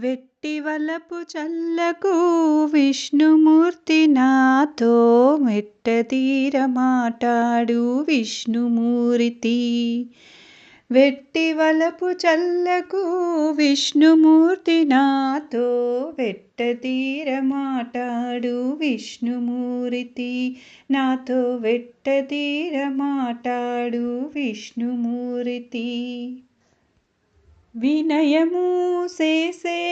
వెట్టి వలపు చల్లకు విష్ణుమూర్తి నాతో మెట్టతీర మాటాడు విష్ణుమూర్తి. వెట్టి వలపు చల్లకు విష్ణుమూర్తి నాతో వెట్టతీర మాటాడు విష్ణుమూర్తి. నాతో వెట్టతీర మాటాడు విష్ణుమూర్తి. వినయము చేసే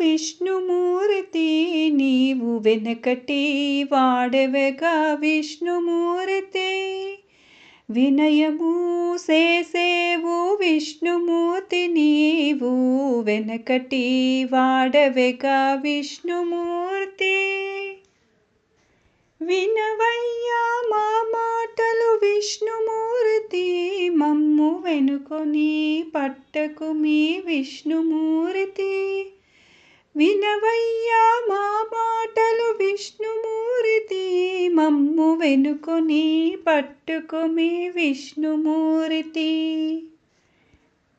విష్ణుమూర్తి నీవు వెనకటి వాడవగా విష్ణుమూర్తి? వినయము సేసేవు విష్ణుమూర్తి నీవు వెనకటి వాడవగా విష్ణుమూర్తి? వినవయ్యా మా మాటలు విష్ణుమూర్తి మమ్ము వెనుకొని పట్టకు మీ విష్ణుమూర్తి. వినవయ్యా మా మాటలు విష్ణుమూర్తి మమ్ము వెనుకొని పట్టుకు విష్ణుమూర్తి.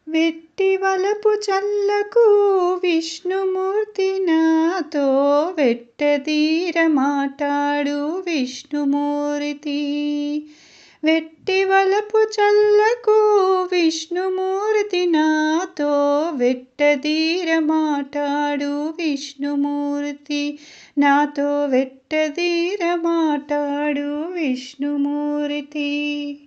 వెట్టి వలపు చల్లకు విష్ణుమూర్తి నాతో వెట్టదీర మాటాడు విష్ణుమూర్తి. వెట్టి వలపు చల్లకు విష్ణుమూర్తి నాతో వెట్టదీర మాటాడు విష్ణుమూర్తి. నాతో వెట్టదీర మాటాడు విష్ణుమూర్తి.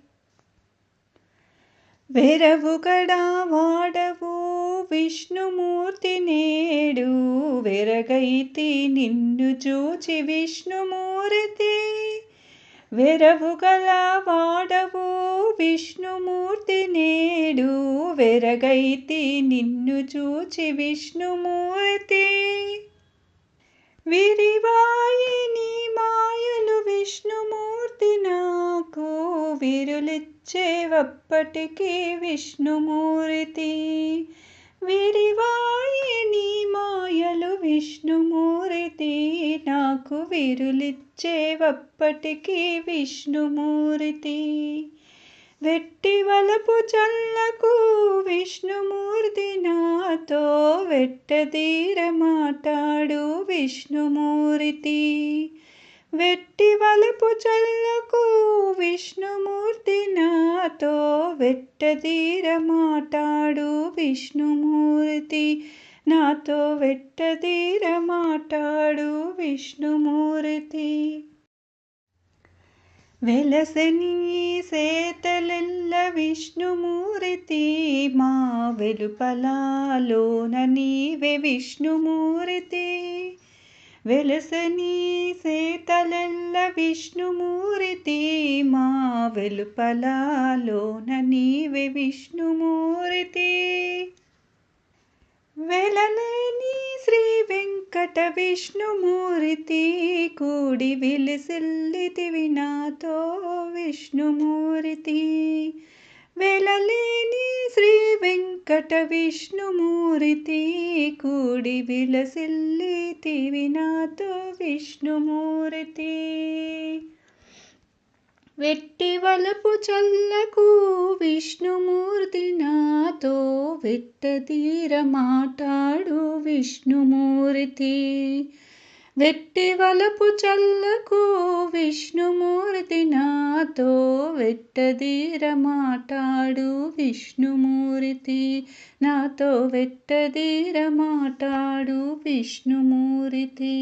వెరవుగడా వాడవు విష్ణుమూర్తి నేడు వెరగైతి నిన్ను చూచి విష్ణుమూర్తి. వెరవుగల వాడవు విష్ణుమూర్తి నేడు వెరగైతి నిన్ను చూచి విష్ణుమూర్తి. విరివాయి నీ మాయలు విష్ణుమూర్తి నాకు విరులిచ్చేవప్పటికీ విష్ణుమూర్తి. విరివాయి నీ మాయలు విష్ణుమూర్తి నాకు విరులిచ్చేవప్పటికీ విష్ణుమూర్తి వెట్టి వలపు చల్లకు విష్ణుమూర్తి నాతో వెట్టదీర మాటాడు విష్ణుమూర్తి వెట్టి వలపు చల్లకు విష్ణుమూర్తి నాతో వెట్టదీర మాటాడు విష్ణుమూర్తి. నాతో వెట్టదీర మాటాడు విష్ణుమూర్తి. వెలసని సేతలెల్ల విష్ణుమూర్తి మా వెలుపలాలోన నీవే విష్ణుమూర్తి. వెలసని సేతలెల్ల విష్ణుమూర్తి మా వెలుపలలోన నీవే విష్ణుమూర్తి. వెలలేని శ్రీ వెంకట విష్ణుమూర్తి కూడి విలిసిల్లితివి నాతో విష్ణుమూర్తి. వెలలేని శ్రీ వెంకట విష్ణుమూర్తి కూడి విలసిల్లితివి నాతో విష్ణుమూర్తి వెట్టి వలపు చల్లకు విష్ణుమూర్తి నాతో వెట్టతీర మాటాడు విష్ణుమూర్తి వెట్టి వలపు చల్లకు విష్ణుమూర్తి నాతో వెట్టదీర మాటాడు విష్ణుమూర్తి. నాతో వెట్టదీర మాటాడు విష్ణుమూర్తి.